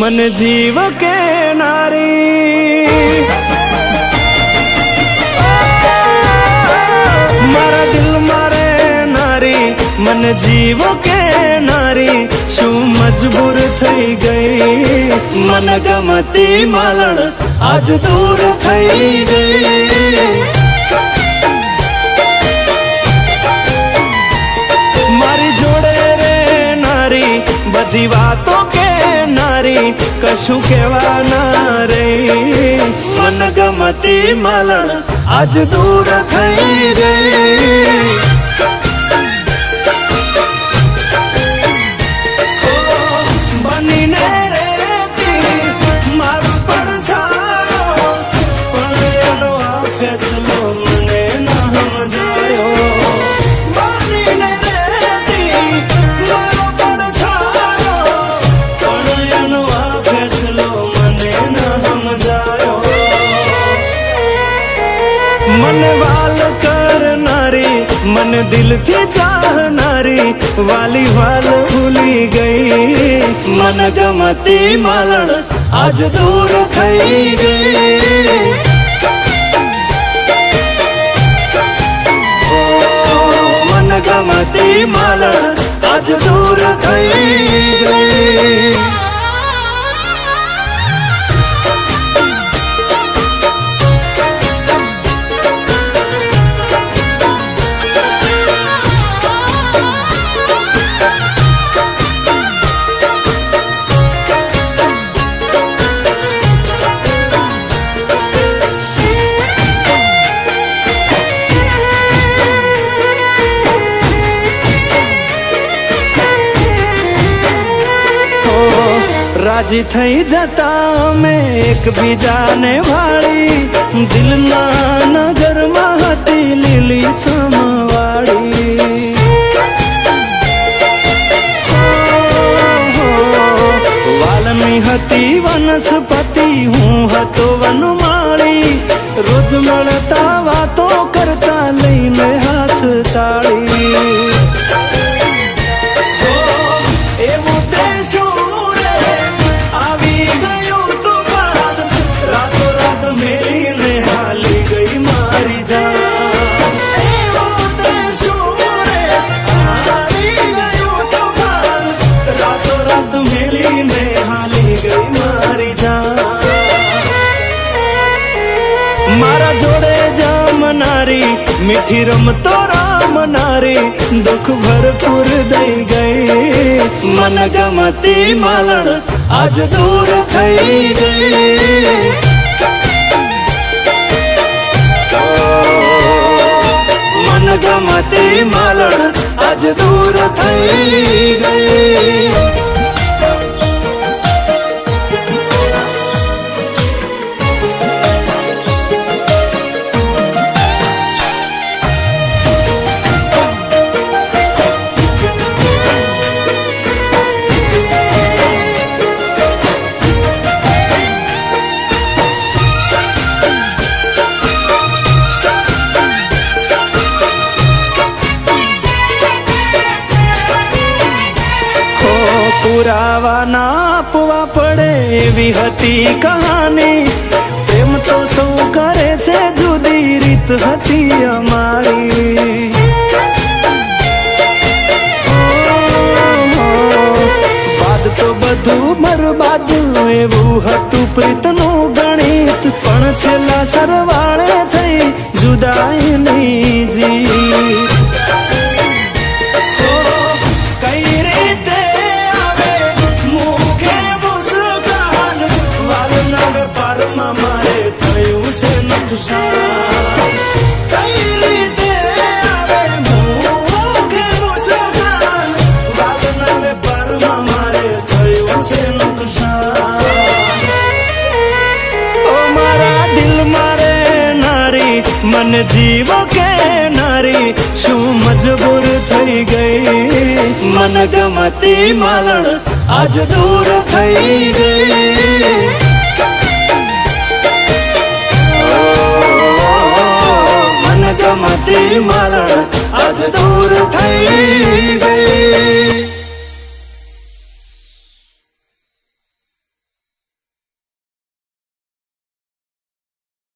મન જીવ કે નારી? મારા દિલ મારે નારી, મન જીવ કે નારી? શું મજબૂર થઈ ગઈ? મન ગમતી માલણ આજ દૂર થઈ ગઈ. મારી જોડે નારી, બધી વાતો તારી કશું કહેવાના રે. મન ગમતી મલણ આજ દૂર થઈ રે મારું પણ મને વાલ કરનારી મને દિલથી ચાહનારી વાલી વાલ ભૂલી ગઈ મન ગમતી માલણ આજ દૂર થઈ ગઈ ઓ, મન ગમતી માલણ આજ દૂર થઈ ગઈ રાજી થઈ જતા અમે એકબીજાને વાળી દિલના નગરમાં હતી લીલી છમવાળી વાલમી હતી વનસ્પતિ હું હતો વનમાળી રોજ મળતા વાતો કરતા લઈને હાથ તાળી મારા જોડે જમનારી મીઠી રમતો રામનારી દુઃખ ભરપૂર દઈ ગઈ મન ગમતી માલણ આજ દૂર થઈ ગઈ મન ગમતી માલણ આજ દૂર થઈ ગઈ પુરાવા ના આપવા પડે એવી હતી કહાની. પ્રેમ તો સૌ કરે છે, જુદી રીત હતી અમારી. બાદ તો બધું બરબાદ એવું હતું પ્રીતનું ગણિત. પણ છેલ્લા સરવાળે થઈ જુદાઈની જીત. મન જીવ કે નારી શું મજબૂર થઈ ગઈ મન ગમતી માલણ આજ દૂર થઈ ગઈ ઓ, મન ગમતી માલણ આજ દૂર થઈ ગઈ